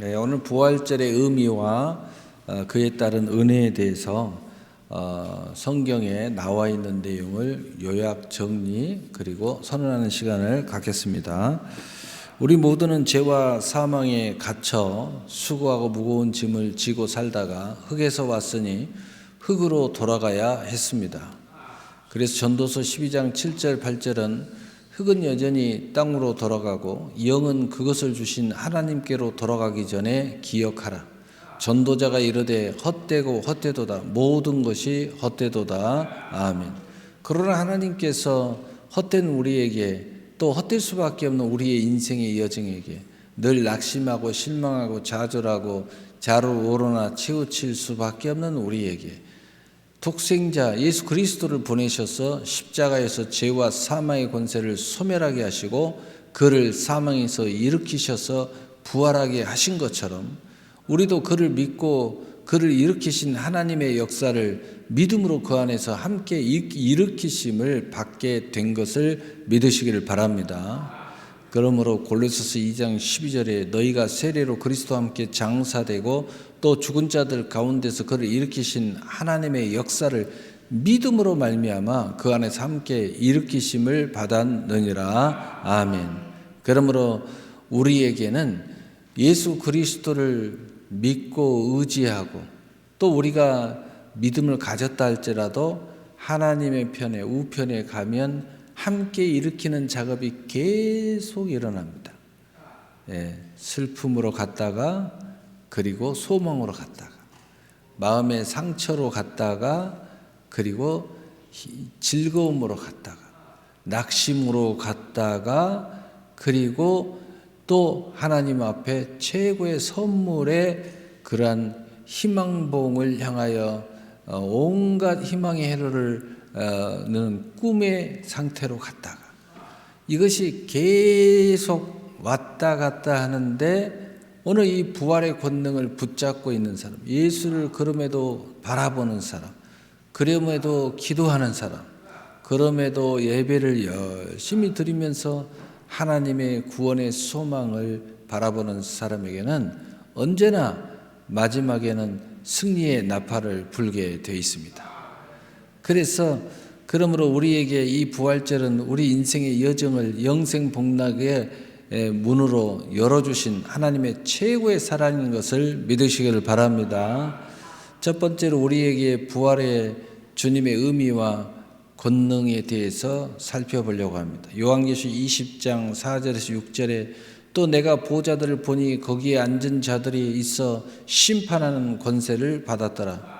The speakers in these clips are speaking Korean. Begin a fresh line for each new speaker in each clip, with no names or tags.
네, 오늘 부활절의 의미와 어, 그에 따른 은혜에 대해서 어, 성경에 나와 있는 내용을 요약 정리 그리고 선언하는 시간을 갖겠습니다. 우리 모두는 죄와 사망에 갇혀 수고하고 무거운 짐을 지고 살다가 흙에서 왔으니 흙으로 돌아가야 했습니다. 그래서 전도서 12장 7절 8절은 흙은 여전히 땅으로 돌아가고 영은 그것을 주신 하나님께로 돌아가기 전에 기억하라. 전도자가 이르되 헛되고 헛되도다. 모든 것이 헛되도다. 아멘. 그러나 하나님께서 헛된 우리에게 또 헛될 수밖에 없는 우리의 인생의 여정에게 늘 낙심하고 실망하고 좌절하고 자를 오르나 치우칠 수밖에 없는 우리에게 독생자 예수 그리스도를 보내셔서 십자가에서 죄와 사망의 권세를 소멸하게 하시고 그를 사망에서 일으키셔서 부활하게 하신 것처럼 우리도 그를 믿고 그를 일으키신 하나님의 역사를 믿음으로 그 안에서 함께 일으키심을 받게 된 것을 믿으시기를 바랍니다. 그러므로 골로새서 2장 12절에 너희가 세례로 그리스도와 함께 장사되고 또 죽은 자들 가운데서 그를 일으키신 하나님의 역사를 믿음으로 말미암아 그 안에서 함께 일으키심을 받았느니라 아멘. 그러므로 우리에게는 예수 그리스도를 믿고 의지하고 또 우리가 믿음을 가졌다 할지라도 하나님의 편에 우편에 가면 함께 일으키는 작업이 계속 일어납니다. 예, 슬픔으로 갔다가 그리고 소망으로 갔다가 마음의 상처로 갔다가 그리고 즐거움으로 갔다가 낙심으로 갔다가 그리고 또 하나님 앞에 최고의 선물의 그러한 희망봉을 향하여 어, 온갖 희망의 해로를 는 꿈의 상태로 갔다가 이것이 계속 왔다 갔다 하는데 오늘 이 부활의 권능을 붙잡고 있는 사람, 예수를 그럼에도 바라보는 사람, 그럼에도 기도하는 사람, 그럼에도 예배를 열심히 드리면서 하나님의 구원의 소망을 바라보는 사람에게는 언제나 마지막에는 승리의 나팔을 불게 되어 있습니다. 그래서 그러므로 우리에게 이 부활절은 우리 인생의 여정을 영생 복락의 문으로 열어주신 하나님의 최고의 사랑인 것을 믿으시기를 바랍니다. 첫 번째로 우리에게 부활의 주님의 의미와 권능에 대해서 살펴보려고 합니다. 요한계시 20장 4절에서 6절에 또 내가 보좌들을 보니 거기에 앉은 자들이 있어 심판하는 권세를 받았더라.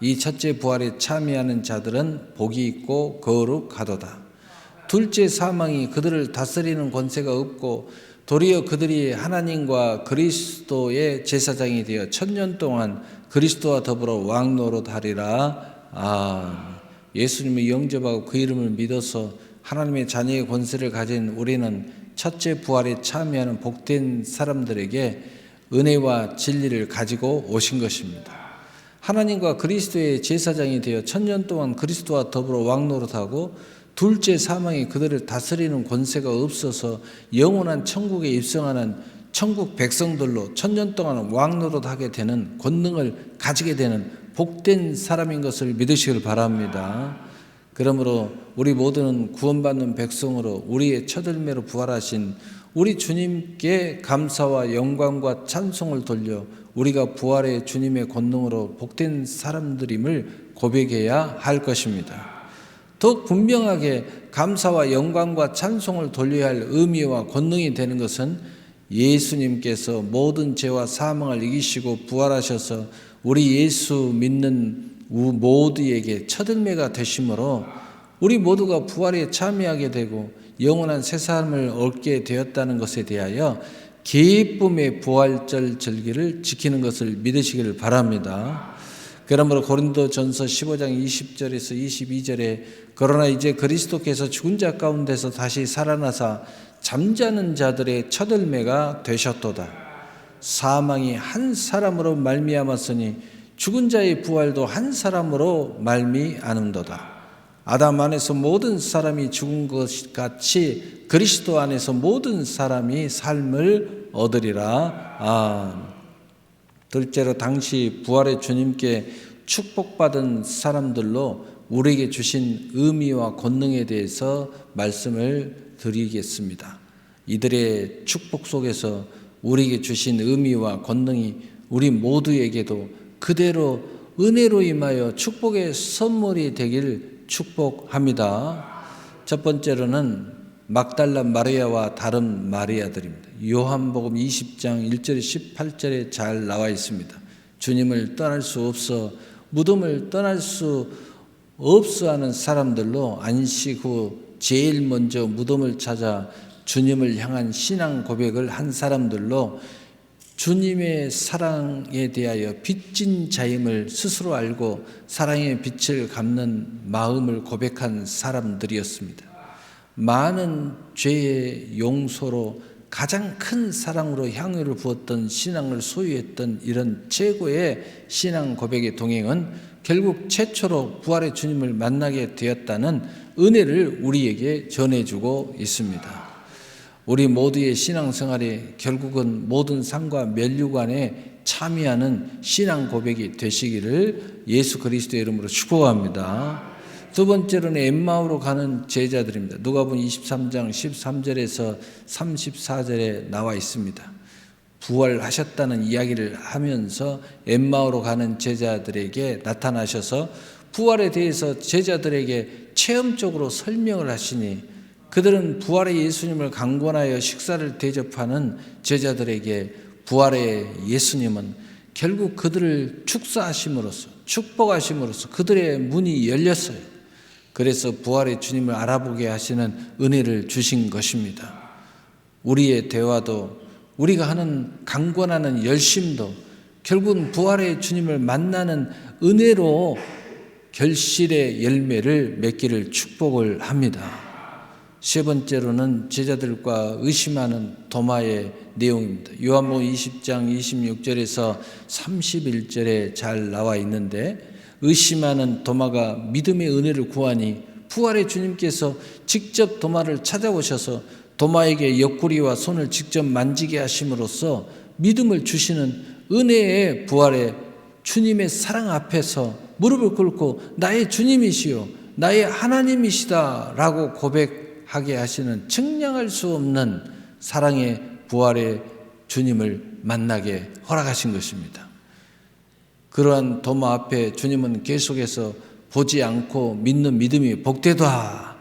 이 첫째 부활에 참여하는 자들은 복이 있고 거룩하도다. 둘째 사망이 그들을 다스리는 권세가 없고 도리어 그들이 하나님과 그리스도의 제사장이 되어 천년 동안 그리스도와 더불어 왕 노릇하리라. 아, 예수님을 영접하고 그 이름을 믿어서 하나님의 자녀의 권세를 가진 우리는 첫째 부활에 참여하는 복된 사람들에게 은혜와 진리를 가지고 오신 것입니다. 하나님과 그리스도의 제사장이 되어 천년 동안 그리스도와 더불어 왕노릇하고 둘째 사망이 그들을 다스리는 권세가 없어서 영원한 천국에 입성하는 천국 백성들로 천년 동안 왕노릇하게 되는 권능을 가지게 되는 복된 사람인 것을 믿으시길 바랍니다. 그러므로 우리 모두는 구원받는 백성으로 우리의 첫 열매로 부활하신 우리 주님께 감사와 영광과 찬송을 돌려 우리가 부활의 주님의 권능으로 복된 사람들임을 고백해야 할 것입니다. 더 분명하게 감사와 영광과 찬송을 돌려야 할 의미와 권능이 되는 것은 예수님께서 모든 죄와 사망을 이기시고 부활하셔서 우리 예수 믿는 모두에게 첫 열매가 되심으로 우리 모두가 부활에 참여하게 되고 영원한 새 삶을 얻게 되었다는 것에 대하여 기쁨의 부활절 절기를 지키는 것을 믿으시기를 바랍니다. 그러므로 고린도전서 15장 20절에서 22절에 그러나 이제 그리스도께서 죽은 자 가운데서 다시 살아나사 잠자는 자들의 첫 열매가 되셨도다. 사망이 한 사람으로 말미암았으니 죽은 자의 부활도 한 사람으로 말미암는도다. 아담 안에서 모든 사람이 죽은 것 같이 그리스도 안에서 모든 사람이 삶을 얻으리라. 아. 둘째로 당시 부활의 주님께 축복받은 사람들로 우리에게 주신 의미와 권능에 대해서 말씀을 드리겠습니다. 이들의 축복 속에서 우리에게 주신 의미와 권능이 우리 모두에게도 그대로 은혜로 임하여 축복의 선물이 되길 축복합니다. 첫 번째로는 막달라 마리아와 다른 마리아들입니다. 요한복음 20장 1절 18절에 잘 나와 있습니다. 주님을 떠날 수 없어 무덤을 떠날 수 없어 하는 사람들로 안식 후 제일 먼저 무덤을 찾아 주님을 향한 신앙 고백을 한 사람들로 주님의 사랑에 대하여 빚진 자임을 스스로 알고 사랑의 빛을 갚는 마음을 고백한 사람들이었습니다. 많은 죄의 용서로 가장 큰 사랑으로 향유를 부었던 신앙을 소유했던 이런 최고의 신앙 고백의 동행은 결국 최초로 부활의 주님을 만나게 되었다는 은혜를 우리에게 전해주고 있습니다. 우리 모두의 신앙생활이 결국은 모든 상과 면류관에 참여하는 신앙 고백이 되시기를 예수 그리스도의 이름으로 축복합니다. 두 번째로는 엠마오로 가는 제자들입니다. 누가복음 23장 13절에서 34절에 나와 있습니다. 부활하셨다는 이야기를 하면서 엠마오로 가는 제자들에게 나타나셔서 부활에 대해서 제자들에게 체험적으로 설명을 하시니 그들은 부활의 예수님을 강권하여 식사를 대접하는 제자들에게 부활의 예수님은 결국 그들을 축사하심으로써 축복하심으로써 그들의 문이 열렸어요. 그래서 부활의 주님을 알아보게 하시는 은혜를 주신 것입니다. 우리의 대화도 우리가 하는 강권하는 열심도 결국은 부활의 주님을 만나는 은혜로 결실의 열매를 맺기를 축복을 합니다. 세 번째로는 제자들과 의심하는 도마의 내용입니다. 요한복음 20장 26절에서 31절에 잘 나와 있는데 의심하는 도마가 믿음의 은혜를 구하니 부활의 주님께서 직접 도마를 찾아오셔서 도마에게 옆구리와 손을 직접 만지게 하심으로써 믿음을 주시는 은혜의 부활의 주님의 사랑 앞에서 무릎을 꿇고 나의 주님이시요 나의 하나님이시다라고 고백 하게 하시는 측량할 수 없는 사랑의 부활의 주님을 만나게 허락하신 것입니다. 그러한 도마 앞에 주님은 계속해서 보지 않고 믿는 믿음이 복되다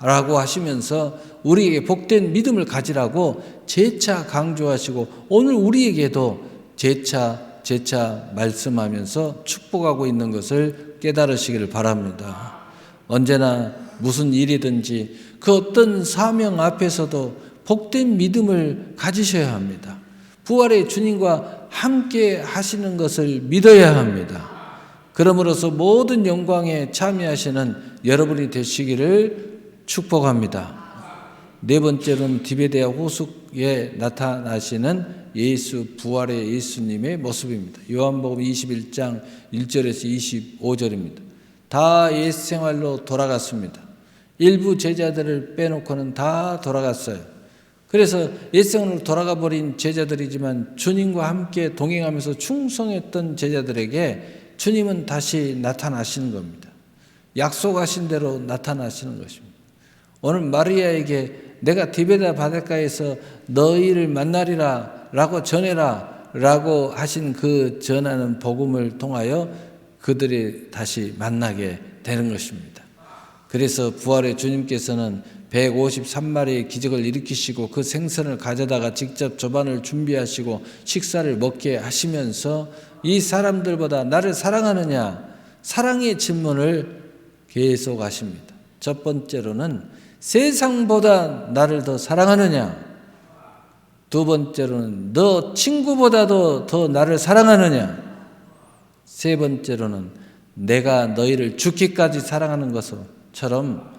라고 하시면서 우리에게 복된 믿음을 가지라고 재차 강조하시고 오늘 우리에게도 재차 재차 말씀하면서 축복하고 있는 것을 깨달으시기를 바랍니다. 언제나 무슨 일이든지 그 어떤 사명 앞에서도 복된 믿음을 가지셔야 합니다. 부활의 주님과 함께 하시는 것을 믿어야 합니다. 그러므로서 모든 영광에 참여하시는 여러분이 되시기를 축복합니다. 네 번째로는 디베데아 호숫에 나타나시는 예수 부활의 예수님의 모습입니다. 요한복음 21장 1절에서 25절입니다. 다 옛 생활로 돌아갔습니다. 일부 제자들을 빼놓고는 다 돌아갔어요. 그래서 옛생으로 돌아가 버린 제자들이지만 주님과 함께 동행하면서 충성했던 제자들에게 주님은 다시 나타나시는 겁니다. 약속하신 대로 나타나시는 것입니다. 오늘 마리아에게 내가 디베다 바닷가에서 너희를 만나리라 라고 전해라 라고 하신 그 전하는 복음을 통하여 그들이 다시 만나게 되는 것입니다. 그래서 부활의 주님께서는 153마리의 기적을 일으키시고 그 생선을 가져다가 직접 조반을 준비하시고 식사를 먹게 하시면서 이 사람들보다 나를 사랑하느냐? 사랑의 질문을 계속 하십니다. 첫 번째로는 세상보다 나를 더 사랑하느냐? 두 번째로는 너 친구보다도 더 나를 사랑하느냐? 세 번째로는 내가 너희를 죽기까지 사랑하는 것 처럼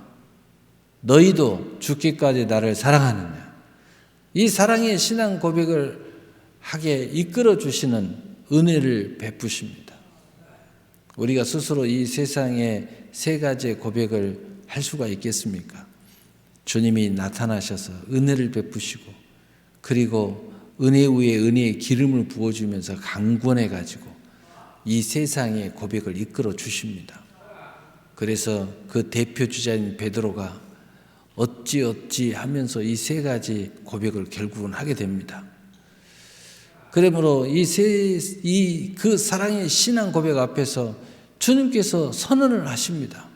너희도 죽기까지 나를 사랑하느냐. 이 사랑의 신앙 고백을 하게 이끌어 주시는 은혜를 베푸십니다. 우리가 스스로 이 세상에 세 가지의 고백을 할 수가 있겠습니까? 주님이 나타나셔서 은혜를 베푸시고 그리고 은혜 위에 은혜의 기름을 부어주면서 강권해 가지고 이 세상의 고백을 이끌어 주십니다. 그래서 그 대표 주자인 베드로가 어찌 어찌 하면서 이 세 가지 고백을 결국은 하게 됩니다. 그러므로 이 세, 이 그 사랑의 신앙 고백 앞에서 주님께서 선언을 하십니다.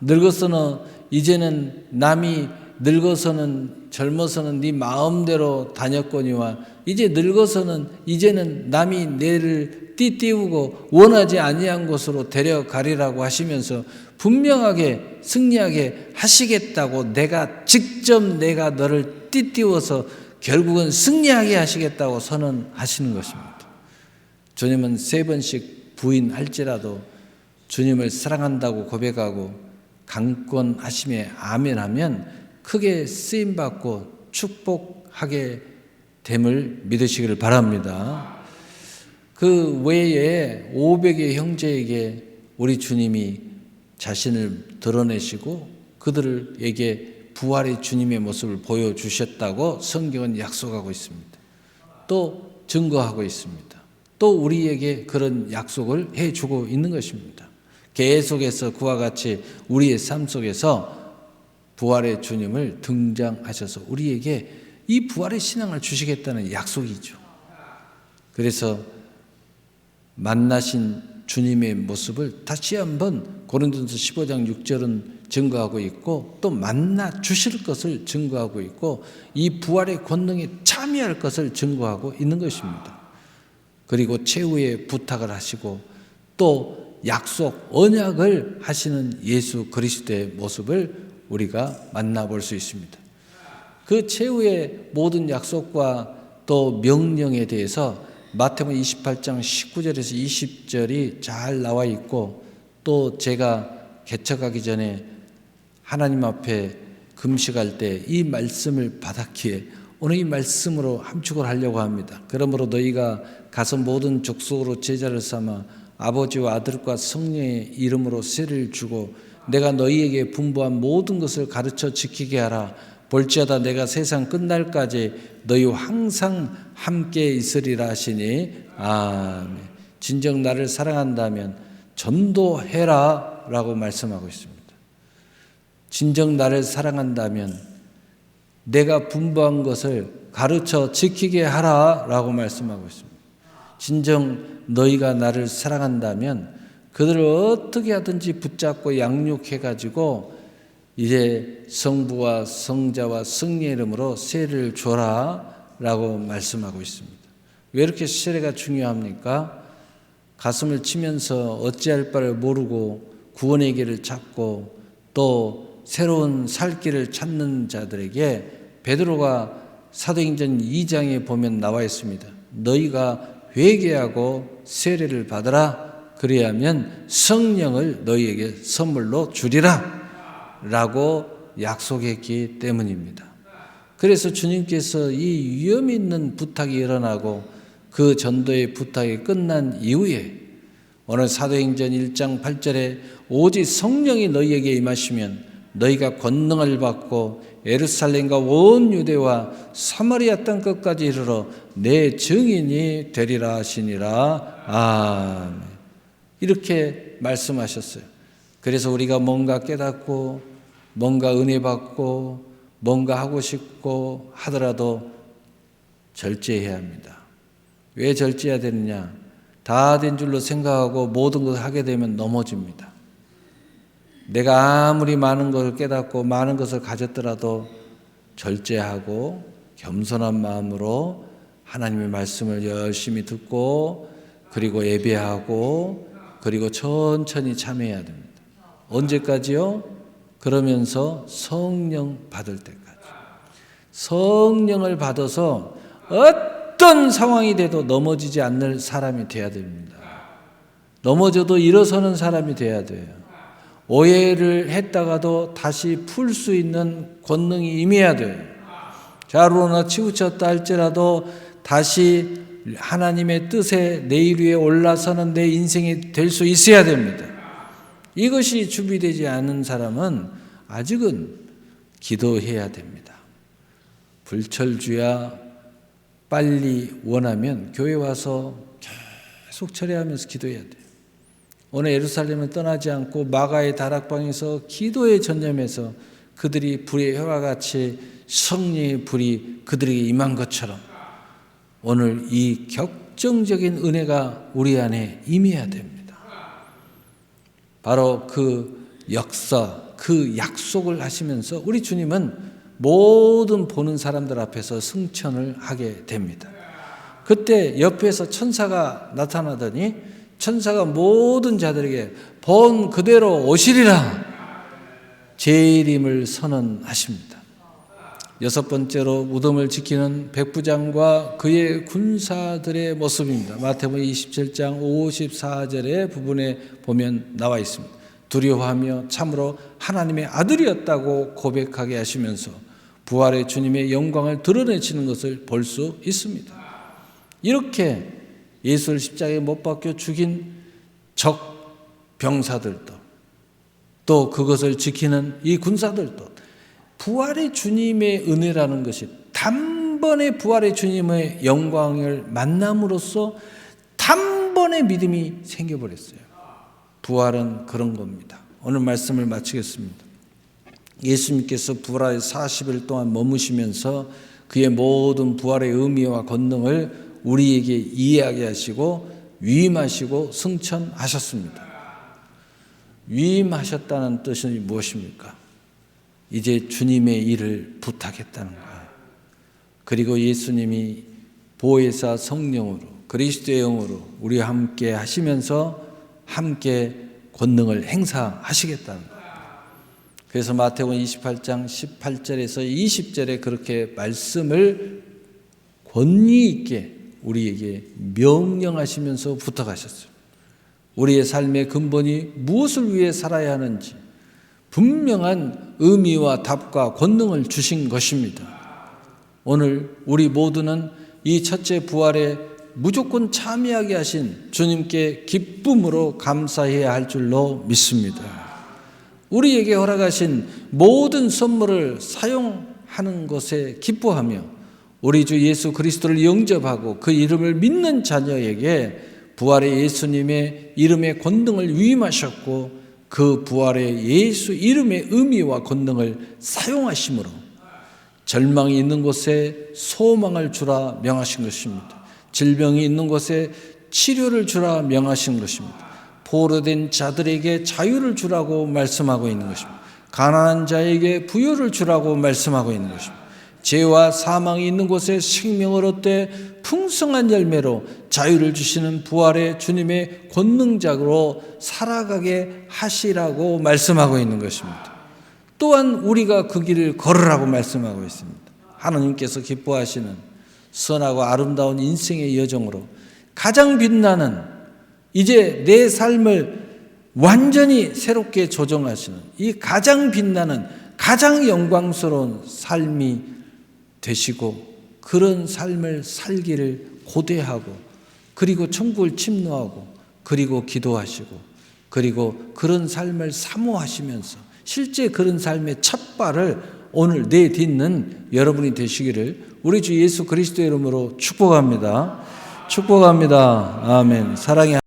늙어서는 이제는 남이 늙어서는 젊어서는 네 마음대로 다녔거니와 이제 늙어서는 이제는 남이 내를 띠띠우고 원하지 아니한 곳으로 데려가리라고 하시면서 분명하게 승리하게 하시겠다고 내가 직접 내가 너를 띠띠워서 결국은 승리하게 하시겠다고 선언하시는 것입니다. 주님은 세 번씩 부인할지라도 주님을 사랑한다고 고백하고 강권하심에 아멘하면 크게 쓰임 받고 축복하게 됨을 믿으시기를 바랍니다. 그 외에 500의 형제에게 우리 주님이 자신을 드러내시고 그들에게 부활의 주님의 모습을 보여주셨다고 성경은 약속하고 있습니다. 또 증거하고 있습니다. 또 우리에게 그런 약속을 해주고 있는 것입니다. 계속해서 그와 같이 우리의 삶 속에서 부활의 주님을 등장하셔서 우리에게 이 부활의 신앙을 주시겠다는 약속이죠. 그래서 만나신 주님의 모습을 다시 한번 고린도서 15장 6절은 증거하고 있고 또 만나 주실 것을 증거하고 있고 이 부활의 권능에 참여할 것을 증거하고 있는 것입니다. 그리고 최후의 부탁을 하시고 또 약속 언약을 하시는 예수 그리스도의 모습을 우리가 만나볼 수 있습니다. 그 최후의 모든 약속과 또 명령에 대해서 마태복음 28장 19절에서 20절이 잘 나와 있고 또 제가 개척하기 전에 하나님 앞에 금식할 때 이 말씀을 받았기에 오늘 이 말씀으로 함축을 하려고 합니다. 그러므로 너희가 가서 모든 족속으로 제자를 삼아 아버지와 아들과 성령의 이름으로 세를 주고 내가 너희에게 분부한 모든 것을 가르쳐 지키게 하라. 볼지어다 내가 세상 끝날까지 너희와 항상 함께 있으리라 하시니 아멘. 진정 나를 사랑한다면 전도해라 라고 말씀하고 있습니다. 진정 나를 사랑한다면 내가 분부한 것을 가르쳐 지키게 하라 라고 말씀하고 있습니다. 진정 너희가 나를 사랑한다면 그들을 어떻게 하든지 붙잡고 양육해 가지고 이제 성부와 성자와 성령의 이름으로 세례를 줘라 라고 말씀하고 있습니다. 왜 이렇게 세례가 중요합니까? 가슴을 치면서 어찌할 바를 모르고 구원의 길을 찾고 또 새로운 살 길을 찾는 자들에게 베드로가 사도행전 2장에 보면 나와 있습니다. 너희가 회개하고 세례를 받으라 그리하면 성령을 너희에게 선물로 주리라 라고 약속했기 때문입니다. 그래서 주님께서 이 위험 있는 부탁이 일어나고 그 전도의 부탁이 끝난 이후에 오늘 사도행전 1장 8절에 오직 성령이 너희에게 임하시면 너희가 권능을 받고 에루살렘과 온 유대와 사마리아 땅 끝까지 이르러 내 증인이 되리라 하시니라. 아멘. 이렇게 말씀하셨어요. 그래서 우리가 뭔가 깨닫고 뭔가 은혜 받고 뭔가 하고 싶고 하더라도 절제해야 합니다. 왜 절제해야 되느냐? 다 된 줄로 생각하고 모든 것을 하게 되면 넘어집니다. 내가 아무리 많은 것을 깨닫고 많은 것을 가졌더라도 절제하고 겸손한 마음으로 하나님의 말씀을 열심히 듣고 그리고 예배하고 그리고 천천히 참여해야 됩니다. 언제까지요? 그러면서 성령 받을 때까지. 성령을 받아서 어떤 상황이 돼도 넘어지지 않는 사람이 돼야 됩니다. 넘어져도 일어서는 사람이 돼야 돼요. 오해를 했다가도 다시 풀 수 있는 권능이 임해야 돼요. 자루나 치우쳤다 할지라도 다시 하나님의 뜻에 내일 위에 올라서는 내 인생이 될 수 있어야 됩니다. 이것이 준비되지 않은 사람은 아직은 기도해야 됩니다. 불철주야 빨리 원하면 교회 와서 계속 철회하면서 기도해야 돼요. 오늘 예루살렘을 떠나지 않고 마가의 다락방에서 기도에 전념해서 그들이 불의 혀와 같이 성령의 불이 그들에게 임한 것처럼 오늘 이 격정적인 은혜가 우리 안에 임해야 됩니다. 바로 그 역사, 그 약속을 하시면서 우리 주님은 모든 보는 사람들 앞에서 승천을 하게 됩니다. 그때 옆에서 천사가 나타나더니 천사가 모든 자들에게 본 그대로 오시리라 제일임을 선언하십니다. 여섯 번째로 무덤을 지키는 백부장과 그의 군사들의 모습입니다. 마태복음 27장 54절의 부분에 보면 나와 있습니다. 두려워하며 참으로 하나님의 아들이었다고 고백하게 하시면서 부활의 주님의 영광을 드러내시는 것을 볼 수 있습니다. 이렇게 예수를 십자가에 못 박혀 죽인 적 병사들도 또 그것을 지키는 이 군사들도 부활의 주님의 은혜라는 것이 단번에 부활의 주님의 영광을 만남으로써 단번에 믿음이 생겨버렸어요. 부활은 그런 겁니다. 오늘 말씀을 마치겠습니다. 예수님께서 부활의 40일 동안 머무시면서 그의 모든 부활의 의미와 권능을 우리에게 이해하게 하시고 위임하시고 승천하셨습니다. 위임하셨다는 뜻은 무엇입니까? 이제 주님의 일을 부탁했다는 거예요. 그리고 예수님이 보혜사 성령으로 그리스도의 영으로 우리와 함께 하시면서 함께 권능을 행사하시겠다는 거예요. 그래서 마태복음 28장 18절에서 20절에 그렇게 말씀을 권위 있게 우리에게 명령하시면서 부탁하셨어요. 우리의 삶의 근본이 무엇을 위해 살아야 하는지 분명한 의미와 답과 권능을 주신 것입니다. 오늘 우리 모두는 이 첫째 부활에 무조건 참여하게 하신 주님께 기쁨으로 감사해야 할 줄로 믿습니다. 우리에게 허락하신 모든 선물을 사용하는 것에 기뻐하며 우리 주 예수 그리스도를 영접하고 그 이름을 믿는 자녀에게 부활의 예수님의 이름의 권능을 위임하셨고 그 부활의 예수 이름의 의미와 권능을 사용하심으로 절망이 있는 곳에 소망을 주라 명하신 것입니다. 질병이 있는 곳에 치료를 주라 명하신 것입니다. 포로된 자들에게 자유를 주라고 말씀하고 있는 것입니다. 가난한 자에게 부여를 주라고 말씀하고 있는 것입니다. 죄와 사망이 있는 곳에 생명을 얻되 풍성한 열매로 자유를 주시는 부활의 주님의 권능작으로 살아가게 하시라고 말씀하고 있는 것입니다. 또한 우리가 그 길을 걸으라고 말씀하고 있습니다. 하나님께서 기뻐하시는 선하고 아름다운 인생의 여정으로 가장 빛나는 이제 내 삶을 완전히 새롭게 조정하시는 이 가장 빛나는 가장 영광스러운 삶이 되시고 그런 삶을 살기를 고대하고 그리고 천국을 침노하고 그리고 기도하시고 그리고 그런 삶을 사모하시면서 실제 그런 삶의 첫 발을 오늘 내딛는 여러분이 되시기를 우리 주 예수 그리스도의 이름으로 축복합니다. 축복합니다. 아멘. 사랑의